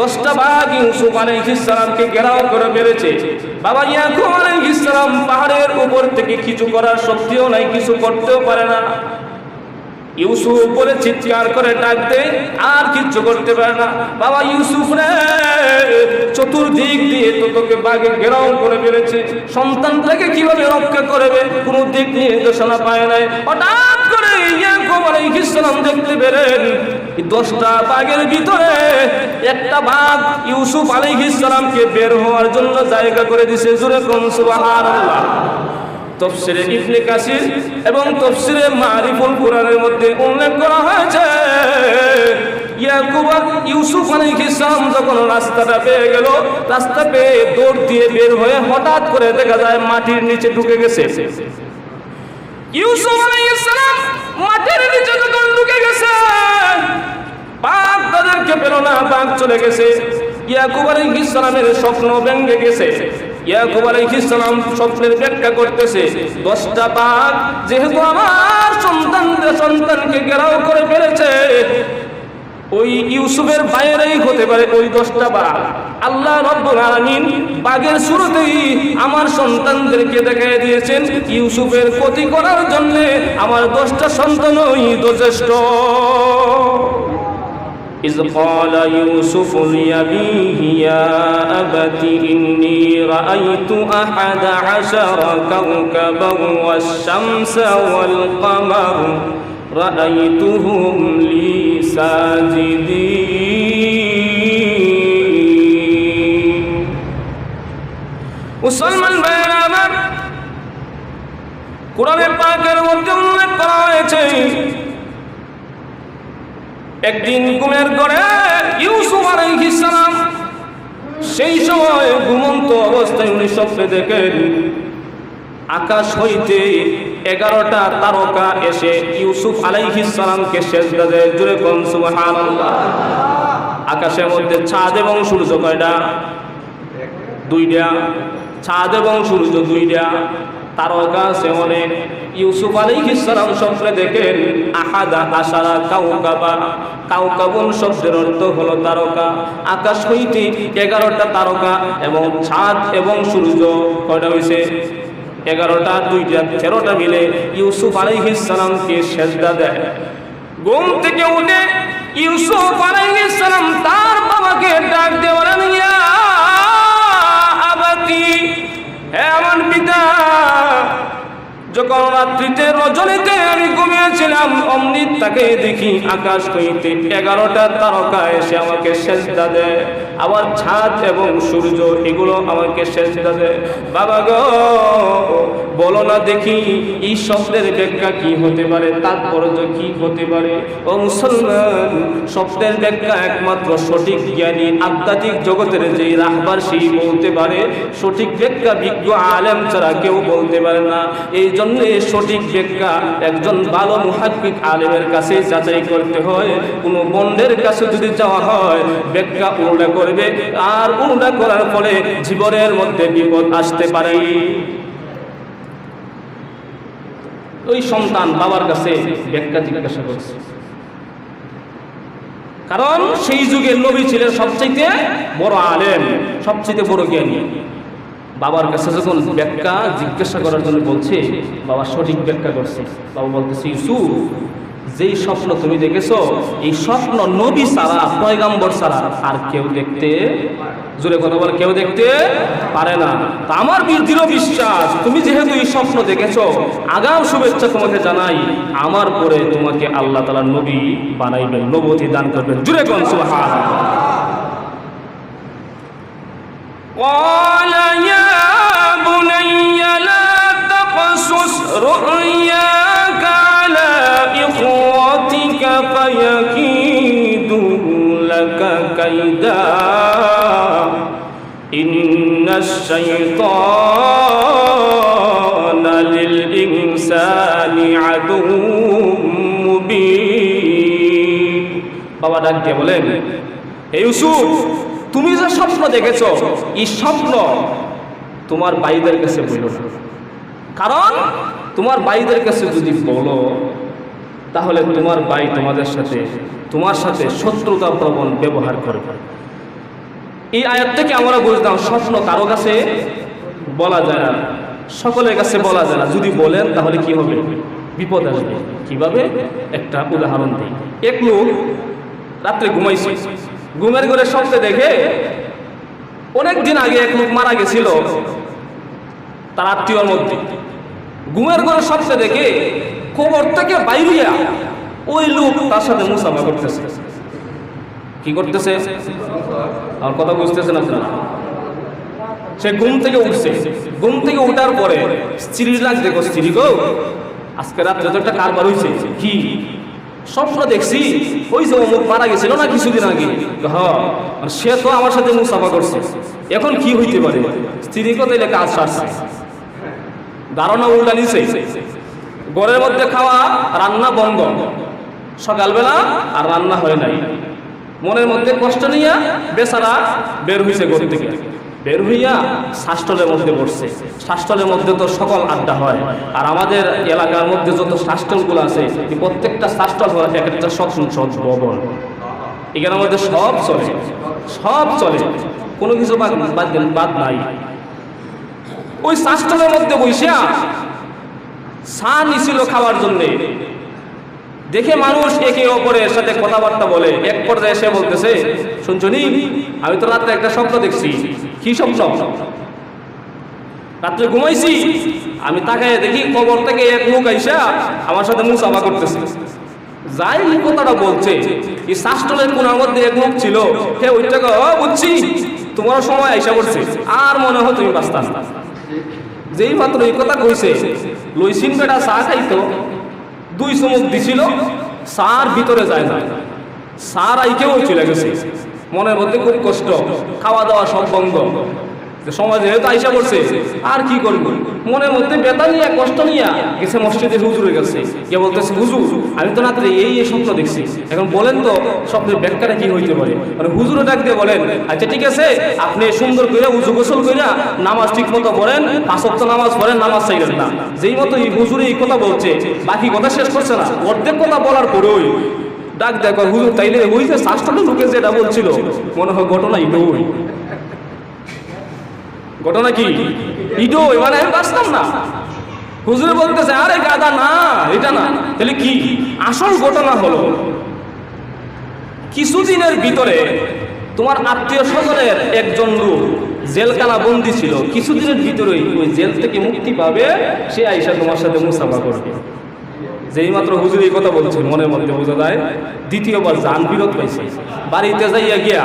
দশটা বাঘ ইউসুফ আলাইহিস সালামকে ঘেরাও করে ফেলেছে বাবা ইয়াকুব আলাইহিস সালাম পাহাড়ের উপর থেকে কিছু করার শক্তিও নাই, কিছু করতেও পারে না। ইউসুফ বলে চিৎকার করে ডাক দেয় আর কিচ্ছু করতে পারে না। বাবা ইউসুফ রে, চতুর্দিক দিয়ে তো তোকে বাঘে ঘেরাও করে ফেলেছে সন্তানটাকে কীভাবে রক্ষা করবে, কোনো দিক নির্দেশনা পায় নাই। হঠাৎ করে ইয়াকুব আলাইহিস সালাম দেখতে পেলেন দশটা বাঘের ভিতরে একটা বাঘ ইউসুফ আলাইহিস ইসলামকে বের হওয়ার জন্য জায়গা করে দিছে জোরে কোন সুবহানাল্লাহ। তফসিরে ইবনে কাসির এবং তফসিরে মারিফুল কোরআনের মধ্যে উল্লেখ করা হয়েছে ইউসুফ আলাইহিস সালাম যখন রাস্তাটা পেয়ে গেল, রাস্তা পেয়ে দৌড় দিয়ে বের হয়ে হঠাৎ করে দেখা যায় মাটির নিচে ঢুকে গেছে। ইউসুফ আলাইহিসসালাম মাটির নিচে যখন ঢুকে গেছে বাপ তাদেরকে পেল না বাপ চলে গেছে। ইয়াকুব আলাইহিসসালামের স্বপ্ন ভেঙে গেছে। ইয়াকুব আলাইহিসসালাম স্বপ্নের ব্যাখ্যা করতেছে, দশটা বাঘ যেহেতু আমার সন্তানদের সন্তানকে ঘেরাও করে ফেলেছে ওই ইউসুফের বাইরেই হতে পারে ওই দশটা বাঘ আল্লাহ রব্বুল আলামিন বাঘের শুরুতেই আমার সন্তানদেরকে দেখাই দিয়েছেন ইউসুফের ক্ষতি করার জন্য আমার দশটা সন্তানই যথেষ্ট إذ قال يوسف لأبيه يا أبت إني رأيت أحد عشر كوكبا والشمس والقمر رأيتهم لي ساجدين মুসলমান ভাইয়েরা আমার কোরআনের পাকের মধ্যে উল্লেখ করা হয়েছে একদিন ঘুমের ঘরে ইউসুফ আলাইহিস সালাম সেই সময় ঘুমন্ত অবস্থায় উনি স্বপ্নে দেখেন আকাশ হইতে এগারোটা তারকা এসে ইউসুফ আলাইহিস সালামকে সেজদা দেয়। জুড়ে কোন সুবহানাল্লাহ। আকাশের মধ্যে চাঁদ এবং সূর্য কয়টা? দুইটা। চাঁদ এবং সূর্য দুইটা। তারকা আছে অনেক ইউসুফ আলাইহিস সালাম স্বপ্নে দেখেন, আহাদা আশারা কাউকাবা। কাউকাবুন শব্দের অর্থ হলো তারকা। আকাশ হইতে এগারোটা তারকা এবং চাঁদ এবং সূর্য কয়টা হয়েছে এগারোটা, দুইটা, তেরোটা মিলে ইউসুফ আলাইহিসালামকে সেজদা দেয়। ঘুম থেকে উঠে ইউসুফ আলাইহিসালাম তার বাবাকে ডাক দিয়ে যখন রাত্রিতে রজনীতে আমি ঘুমিয়েছিলাম, অমনি তাকে দেখি আকাশ হইতে এগারোটা তারকা এসে আমাকে সেজদা দেয় আবার ছাদ এবং সূর্য, এগুলো আমাকে সেজদা দেয় বাবা গো, বলো না দেখি, এই স্বপ্নের ব্যাখ্যা কি হতে পারে? তাৎপর্য কি হতে পারে? ও মুসলমান স্বপ্নের ব্যাখ্যা একমাত্র সঠিক জ্ঞানী আধ্যাত্মিক জগতের যে রাহবার সেই বলতে পারে। সঠিক ব্যাখ্যা বিজ্ঞ আলেম ছাড়া কেউ বলতে পারে না। এই সঠিক ব্যাখ্যা একজন ভালো মুহাক্কিক আলেমের কাছে যাচাই করতে হয়। কোনো বন্ডের কাছে যদি যাওয়া হয়, ব্যাখ্যা উল্টা করবে আর উল্টা করার ফলে জীবনের মধ্যে বিপদ আসতে পারে। ওই সন্তান বাবার কাছে ব্যাখ্যা জিজ্ঞাসা করছে। কারণ সেই যুগের নবী ছিলেন সবচেয়ে বড় আলেম সবচেয়ে বড় জ্ঞানী। বাবার কাছে যখন ব্যাখ্যা জিজ্ঞাসা করার জন্য বলছে, বাবা সঠিক ব্যাখ্যা করছে। বাবা বলতেছে, ইউসুফ, যেই স্বপ্ন তুমি দেখেছ, এই স্বপ্ন নবী সারা পয়গাম্বর সারা আর কেউ দেখতে জোরে কথা বলে, কেউ দেখতে পারে না। তা আমার দৃঢ় বিশ্বাস, তুমি যেহেতু এই স্বপ্ন দেখেছ, আগাম শুভেচ্ছা তোমাকে জানাই, আমার পরে তোমাকে আল্লাহ তালা নবী বানাইবেন, নবতী দান করবেন। জুড়ে কোন সুবহান قال يا بني لا تقصص رؤياك على إخوتك فيكيدوا لك كيدا إن الشيطان للإنسان ইন্নানি আদুউম মুবিন বাবা ডাক দিয়ে বলেন হে ইউসুফ তুমি যে স্বপ্ন দেখেছ, এই স্বপ্ন তোমার ভাইদের কাছে বলো কারণ তোমার ভাইদের কাছে যদি বলো, তাহলে তোমার ভাই তোমাদের সাথে, তোমার সাথে শত্রুতা প্রবণ ব্যবহার করবে। এই আয়াত থেকে আমরা বুঝলাম, স্বপ্ন কারও কাছে বলা যায় না। সকলের কাছে বলা যায় না। যদি বলেন, তাহলে কি হবে? বিপদ আসবে। কীভাবে? একটা উদাহরণ দিই। এক লোক রাত্রে ঘুমাইছে। ঘুমের ঘরে স্বপ্নে দেখে অনেক দিন আগে এক লোক মারা গেছিল, তার আত্মীয়র মধ্যে। ঘুমের ঘরে স্বপ্নে দেখে কবর থেকে বাইরিয়া ওই লোক তার সাথে মুসাফা করতেছে। কি করতেছে? আমার কথা বুঝতেছেন আপনারা সে ঘুম থেকে উঠছে। ঘুম থেকে উঠার পরে স্ত্রীর লাগ দেখো, স্ত্রী গো, আজকে রাত্রে তো একটা কারবার হয়েছে কি? স্বপ্ন দেখছি। ওই যে অমুক মারা গেছিল না কিছুদিন আগে? হ্যাঁ সে তো আমার সাথে মুসাফা করছে। এখন কি হইতে পারে? স্ত্রী এলে কাজ সারছে? ধারণা উল্টা নিছে। ঘরের মধ্যে খাওয়া, রান্না বন্ধ। সকালবেলা আর রান্না হয় নাই। মনের মধ্যে কষ্ট নিয়ে বেচারা বের হয়েছে ঘর থেকে। বের হইয়া শাস্তলের মধ্যে বসছে শাস্তলের মধ্যে তো সকল আড্ডা হয়। আর আমাদের এলাকার মধ্যে যত শাস্তলগুলো আছে প্রত্যেকটা শাস্তল হয় এক একটা সৎ ভবন এখানের মধ্যে সব চলে। সব চলে। কোনো কিছু বাদ বাদ নাই। ওই শাস্তলের মধ্যে বইসা চা নিছিল খাওয়ার জন্যে। দেখে মানুষ একে অপরের সাথে কথাবার্তা বলে। এক পর্যায়ে এসে বলতেছে শুনছনি আমি তো রাত্রে একটা স্বপ্ন দেখছি। কি স্বপ্ন? রাত্রে ঘুমাইছি। আমি তাকায় দেখি কবর থেকে এক লোক আইসা আমার সাথে মুসাফা করতেছে। যাই কথাটা বলছে, এই শাস্ত্রের কোনার মধ্যে এক লোক ছিল। হে ওইটাকে বুঝছি? তোমার সময় আইসা করছে আর মনে হয় তুমি বাঁচতাম। না যেই মাত্র এই কথা কইছে লইসিন বেটা চা খাইতো। দুই চমক দিছিল সার ভিতরে যায় না। সার আইকেও চলে গেছে। মনের মধ্যে খুব কষ্ট খাওয়া দাওয়া সব বন্ধ। সমাজে যেহেতু আইসা করছে আর কি করব? মনের মধ্যে বেতা নিয়ে, কষ্ট নিয়ে গেছে মসজিদে হুজুরে গেছে কে বলতেছে, হুজুর, আমি তো রাত্রে এই এই স্বপ্ন দেখছি। এখন বলেন তো, স্বপ্নের ব্যাখ্যাটা কি হইতে পারে? মানে হুজুরে ডাক দিয়ে বলেন আচ্ছা ঠিক আছে, আপনি সুন্দর করে উজু গোসল করে নামাজ ঠিক মতো পড়েন পাঁচক্ত নামাজ পড়েন, নামাজ চাইলেন না। যেই মতো এই হুজুরে এই কথা বলছে, বাকি কথা শেষ করছে না। অর্ধেক কথা বলার পরেই ডাক দেখো, হুজুর তাইলে ওই যে শাস্ত্রটা লোকে যেটা বলছিল, মনে হয় ঘটনা ইটোই। ঘটনা কি? ইটো মানে আমি বাঁচতাম না। হুজুরে বলতেছে, আরে গাদা, না, এটা না। তাহলে কি? আসল ঘটনা হলো, কিছুদিনের ভিতরে তোমার আত্মীয় স্বজনের একজন লোক জেলখানা বন্দি ছিল। কিছুদিনের ভিতরেই ওই জেল থেকে মুক্তি পাবে, সে আইসা তোমার সাথে মুসাফা করবে। যেই মাত্র হুজুর এই কথা বলছে, মনের মধ্যে বোঝা যায়, দ্বিতীয়বার যান বিরত পাইছে বাড়িতে যাইয়া গিয়া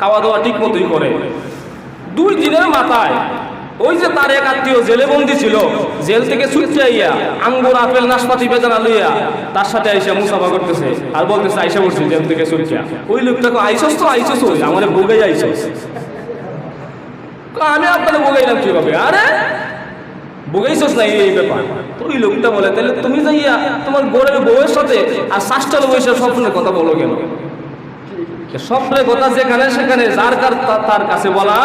খাওয়া দাওয়া ঠিক মতোই করে। দুই দিনের মাথায় ওই যে তার এক আত্মীয় জেলে বন্দি ছিল, জেল থেকে ছুটতে আইয়া আঙ্গুর, আপেল, নাশপাতি, বেদানা লইয়া তার সাথে আইসা মুসাফা করতেছে আর বলতেছে, আইসা বলছি জেল থেকে ছুটতে। ওই লোকটাকে আইসস তো, আইসস ওই, আমার বুগাই আইসস। আমি আপনাদের বুগাইলাম কীভাবে? আরে বুগাইছস না এই ব্যাপার? তো লোকটা বলে তাহলে তুমি যাইয়া তোমার গোড়ের বউয়ের সাথে আর শাস্টাল বয়সের স্বপ্নের কথা বলো কেন? স্বপ্নের কথা যেখানে সেখানে, যার কার তার কাছে বলা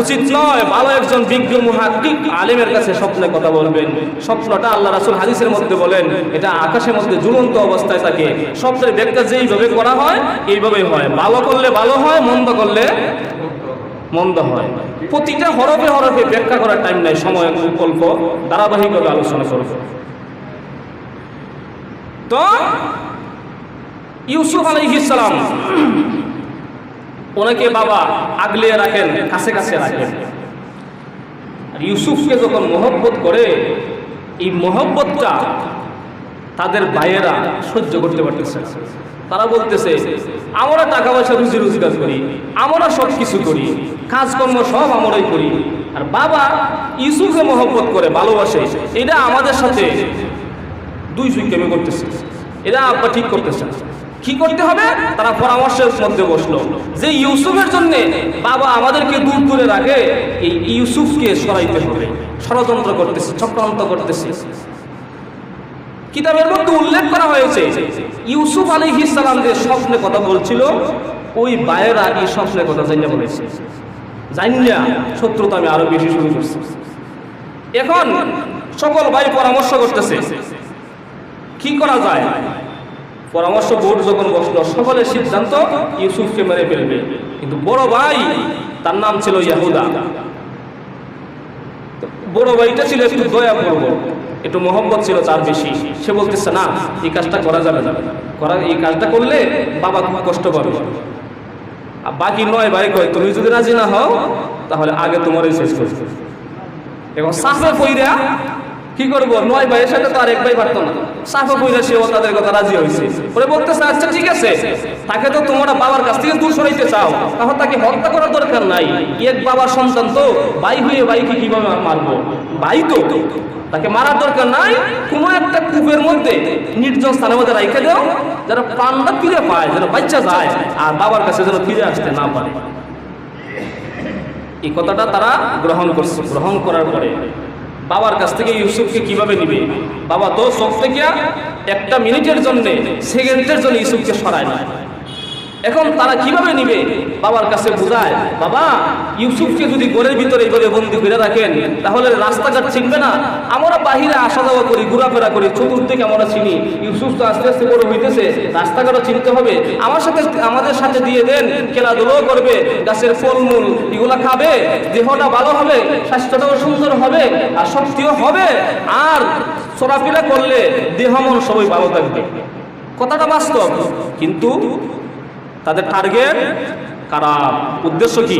উচিত নয়। ভালো একজন বিজ্ঞ মুহাক্কিক আলেমের কাছে স্বপ্নের কথা বলবেন। স্বপ্নটা আল্লাহ রাসুল হাদিসের মধ্যে বলেন, এটা আকাশের মধ্যে ঝুলন্ত অবস্থায় থাকে। স্বপ্নের ব্যাখ্যা যেইভাবে করা হয়, এইভাবেই হয়। ভালো করলে ভালো হয়, মন্দ করলে মন্দ হয়। প্রতিটা হরফে হরফে ব্যাখ্যা করার টাইম নাই, সময় অল্প ধারাবাহিকভাবে আলোচনা করব। তো, ইউসুফ আলাইহিস সালাম, ওনাকে বাবা আগলে রাখেন, কাছে কাছে রাখেন। আর ইউসুফকে যখন মহব্বত করে, এই মহব্বতটা তাদের ভাইয়েরা সহ্য করতে পারতেছে। তারা বলতেছে, আমরা টাকা পয়সা রুজি রোজগার করি, আমরা সব কিছু করি, কাজকর্ম সব আমরাই করি। আর বাবা ইউসুফকে মহব্বত করে, ভালোবাসে, এটা আমাদের সাথে। দুই সুইকেমে করতেছে। এরা আব্বা ঠিক করতেছে। কি করতে হবে? তারা পরামর্শের মধ্যে বসল, যে ইউসুফের জন্য বাবা আমাদেরকে দূর করে রাখে, এই ইউসুফকে সরাইতে হবে। ষড়যন্ত্র করতেছে, চক্রান্ত করতেছে। কিতাবের মধ্যে উল্লেখ করা হয়েছে, ইউসুফ আলী ইসলাম যে স্বপ্নে কথা বলছিল, ওই বায়েরা এই স্বপ্নের কথা জানিয়ে বলেছে। জানিয়া শত্রুতা আমি আরও বেশি শুরু করছি। এখন সকল ভাই পরামর্শ করতেছে, কি করা যায়? পরামর্শ বোর্ড যখন বসল, সকলের সিদ্ধান্ত ইউসুফকে মেরে ফেলবে। কিন্তু বড় ভাই, তার নাম ছিল ইয়াহুদা। বড় ভাইটা ছিল একটু দয়া করব। একটু মহব্বত ছিল তার বেশি। সে বলতেছে, না, এই কাজটা করা যাবে না। করা, এই কাজটা করলে বাবা খুব কষ্ট পাবে। আর বাকি নয় ভাই কয়, তুমি যদি রাজি না হও, তাহলে আগে তোমারই শেষ করবে। এবং সাফে পইরা কি করব? নয় ভাইয়ের সাথে তো আর এক ভাই পারতো না। সাফে পইরা সেও তাদের কথা রাজি হয়েছে ওরে বলতেছে আচ্ছা ঠিক আছে। তাকে তো তোমরা বাবার কাছ থেকে দূর সরাইতে চাও। তাহলে তাকে হত্যা করার দরকার নাই। এক বাবার সন্তান তো, ভাই হয়ে ভাইকে কীভাবে মারবো? ভাই তো। তাকে মারার দরকার নাই। কোনো একটা কূপের মধ্যে, নির্জন স্থানের মধ্যে রাইখে দাও, যেন প্রাণটা ফিরে পায়, যেন বাচ্চা যায়, আর বাবার কাছে যেন ফিরে আসতে না পারে। এই কথাটা তারা গ্রহণ করছে। গ্রহণ করার পরে বাবার কাছ থেকে ইউসুফকে কীভাবে নিবে? বাবা তো সব থেকে একটা মিনিটের জন্য, সেকেন্ডের জন্য ইউসুফকে সরায় না এখন তারা কীভাবে নিবে? বাবার কাছে বোঝায়, বাবা, ইউসুফকে যদি ঘরের ভিতরে এইভাবে বন্দি করে রাখেন, তাহলে রাস্তাঘাট চিনবে না। আমরা বাহিরে আসা যাওয়া করি, ঘোরাফেরা করি, চতুর্দিকে আমরা চিনি। ইউসুফ তো আস্তে আস্তে বড় হইতেছে, রাস্তাঘাটও চিনতে হবে। আমার সাথে, আমাদের সাথে দিয়ে দেন, খেলাধুলাও করবে, গাছের ফলমূল, এগুলা খাবে, দেহটা ভালো হবে, স্বাস্থ্যটাও সুন্দর হবে, আর শক্তিও হবে। আর চলাফেরা করলে দেহ মন সবাই ভালো থাকবে। কথাটা বাস্তব। কিন্তু তাদের টার্গেট কারা উদ্দেশ্য কি?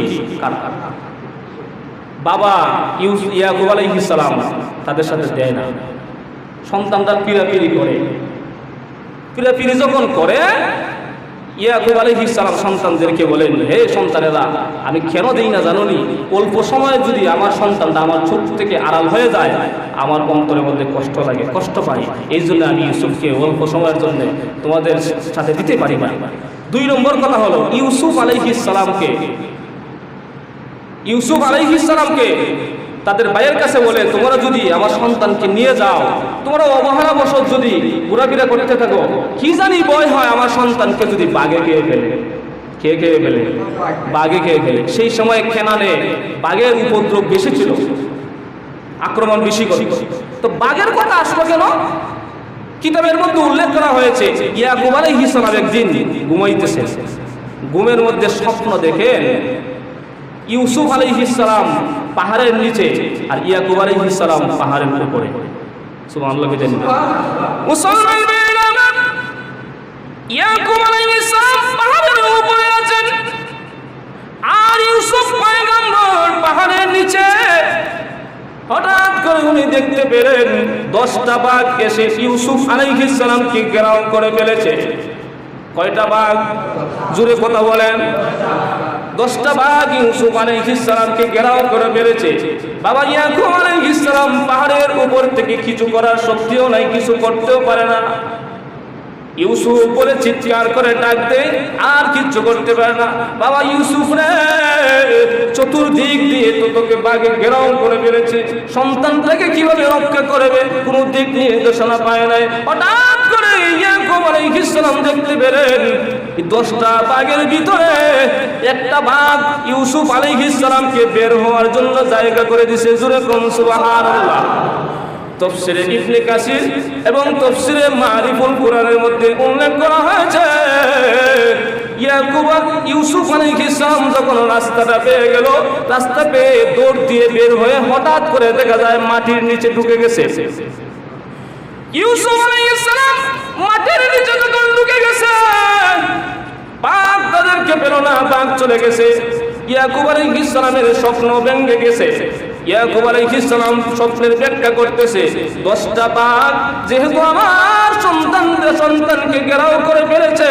বাবা ইউস ইয়াকুব আলাইহিস সালাম তাদের সাথে দেয় না। সন্তানরা পিরাপিরি করে। পিরাপিরি যখন করে ইয়াকুব আলাইহিস সালাম সন্তানদেরকে বলেন, হে সন্তানেরা, আমি কেন দিই না জানোনি? অল্প সময়ে যদি আমার সন্তানটা আমার চোখ থেকে আড়াল হয়ে যায়, আমার অন্তরের মধ্যে কষ্ট লাগে, কষ্ট পাই। এই জন্য আমি ইউসুফকে অল্প সময়ের জন্য তোমাদের সাথে দিতে পারি না। দুই নম্বর কথা হলো, ইউসুফ আলাইহিস সালামকে, ইউসুফ আলাইহিস সালামকে তাদের ভাইয়ের কাছে বলে, তোমরা যদি আমার সন্তানকে নিয়ে যাও তোমরা অবহেলা বসত যদি ঘোরাফেরা করতে থাকো, কি জানি ভয় হয় আমার সন্তানকে যদি বাঘে খেয়ে ফেলে, খেয়ে খেয়ে ফেলে, বাঘে খেয়ে ফেলে। সেই সময় খেনানে বাঘের উপদ্রব বেশি ছিল, আক্রমণ বেশি করে তো বাঘের কথা আসলো কেন? কিতাবের মধ্যে উল্লেখ করা হয়েছে, ইয়াকুব আলাইহিস সালাম একদিন ঘুমাইতেছে, ঘুমের মধ্যে স্বপ্ন দেখেন, ইউসুফ আলাইহিস সালাম পাহাড়ের নিচে আর ইয়াকুব আলাইহিস সালাম পাহাড়ের উপরে। সুবহানাল্লাহ জানি। মুসলমান ভাইরা আমার, ইয়াকুব আলাইহিস সালাম পাহাড়ের উপরে আছেন। আর ইউসুফ পয়গম্বর পাহাড়ের নিচে। হঠাৎ করে উনি দেখতে পেলেন দশটা বাঘ এসে ইউসুফ আলাইহিস সালামকে ঘেরাও করে ফেলেছে। কয়টা বাঘ? জুড়ে কথা বলেন। দশটা বাঘ ইউসুফ আলাইহিস সালামকে ঘেরাও করে ফেলেছে বাবা ইয়াকুব আলাইহিস সালাম পাহাড়ের উপর থেকে কিছু করার শক্তিও নাই, কিছু করতেও পারে না। ইউসুফ বলে চিৎকার করে ডাক আর কিচ্ছু করতে পারে না। বাবা ইউসুফ রে, চতুর্দিক দিয়ে তো তোকে বাঘে ঘেরাও করে ফেলেছে। সন্তানটাকে কীভাবে রক্ষা করবে, কোনো দিক নিয়ে নির্দেশনা পায় নাই। হঠাৎ করে ইয়াকুব আলাইহিস সালাম দেখতে পেলেন দশটা বাঘের ভিতরে একটা বাঘ ইউসুফ আলাইহিস সালামকে বের হওয়ার জন্য জায়গা করে দিছে। জোরে কোন সুবহানাল্লাহ। তফসিরে ইবনে কাসির এবং তফসিরে মারিফুল কোরআনের মধ্যে উল্লেখ করা হয়েছে, ইয়াকুব আর ইউসুফ রাস্তাটা পেয়ে গেল, রাস্তা পেয়ে দিয়ে বের হয়ে হঠাৎ করে দেখা যায় মাটির নিচে ঢুকে গেছে। মাটির নিচে ঢুকে গেছে তাদেরকে চলে গেছে। স্বপ্ন ভেঙে গেছে। ইয়াকুব আলাইহিস সালাম স্বপ্নের ব্যাখ্যা করতেছে, দশটা বাঘ যেহেতু আমার সন্তানদের সন্তানকে ঘেরাও করে ফেলেছে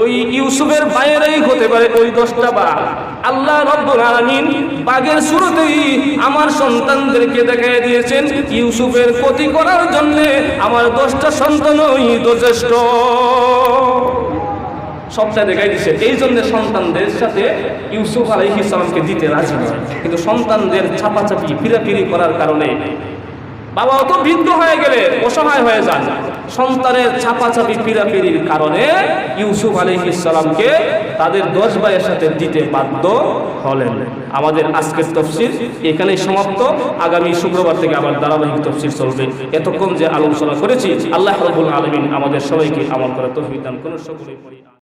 ওই ইউসুফের বাইরেই হতে পারে ওই দশটা বাঘ। আল্লাহ রব্বুল আলামিন বাঘের শুরুতেই আমার সন্তানদেরকে দেখাই দিয়েছেন, ইউসুফের ক্ষতি করার জন্য আমার দশটা সন্তানই যথেষ্ট সবটা দেখাই দিচ্ছে এই জন্য সন্তানদের সাথে ইউসুফ আলাইহিস সালামকে দিতে রাজি নয়। কিন্তু সন্তানদের ছাপাছাপি পিরাপিরি করার কারণে বাবা অত বৃদ্ধ হয়ে গেলে, অসহায় হয়ে যান। সন্তানের চাপাচাপি পিরাপিরির কারণে ইউসুফ আলী ইসলামকে তাদের দশ ভাইয়ের সাথে দিতে বাধ্য হলেন। আমাদের আজকের তফসিল এখানেই সমাপ্ত। আগামী শুক্রবার থেকে আবার ধারাবাহিক তফসিল চলবে। এতক্ষণ যে আলোচনা করেছি, আল্লাহ রবুল আলমিন আমাদের সবাইকে আমল করে তফিক দান করুন। সকলেই পড়ি